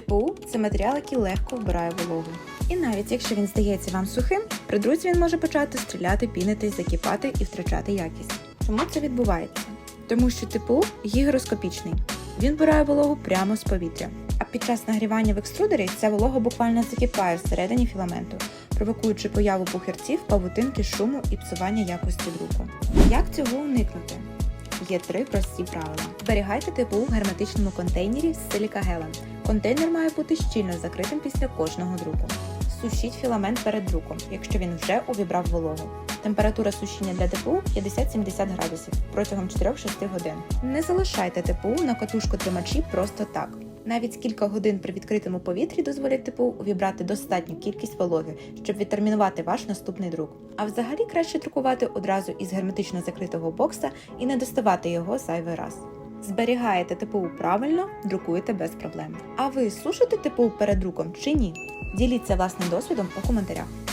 ТПУ це матеріал, який легко вбирає вологу. І навіть якщо він здається вам сухим, при друзі він може почати стріляти, пінитись, закипати і втрачати якість. Чому це відбувається? Тому що ТПУ гігроскопічний. Він вбирає вологу прямо з повітря. А під час нагрівання в екструдері ця волога буквально закипає всередині філаменту, провокуючи появу пухирців, павутинки, шуму і псування якості друку. Як цього уникнути? Є три прості правила. Зберігайте ТПУ в герметичному контейнері з силікагелем. Контейнер має бути щільно закритим після кожного друку. Сушіть філамент перед друком, якщо він вже увібрав вологу. Температура сушіння для ТПУ 50-70 градусів протягом 4-6 годин. Не залишайте ТПУ на катушку тримачі просто так. Навіть кілька годин при відкритому повітрі дозволять ТПУ увібрати достатню кількість вологи, щоб відтермінувати ваш наступний друк. А взагалі краще друкувати одразу із герметично закритого бокса і не доставати його зайвий раз. Зберігаєте ТПУ правильно, друкуєте без проблем. А ви сушите ТПУ перед друком чи ні? Діліться власним досвідом у коментарях.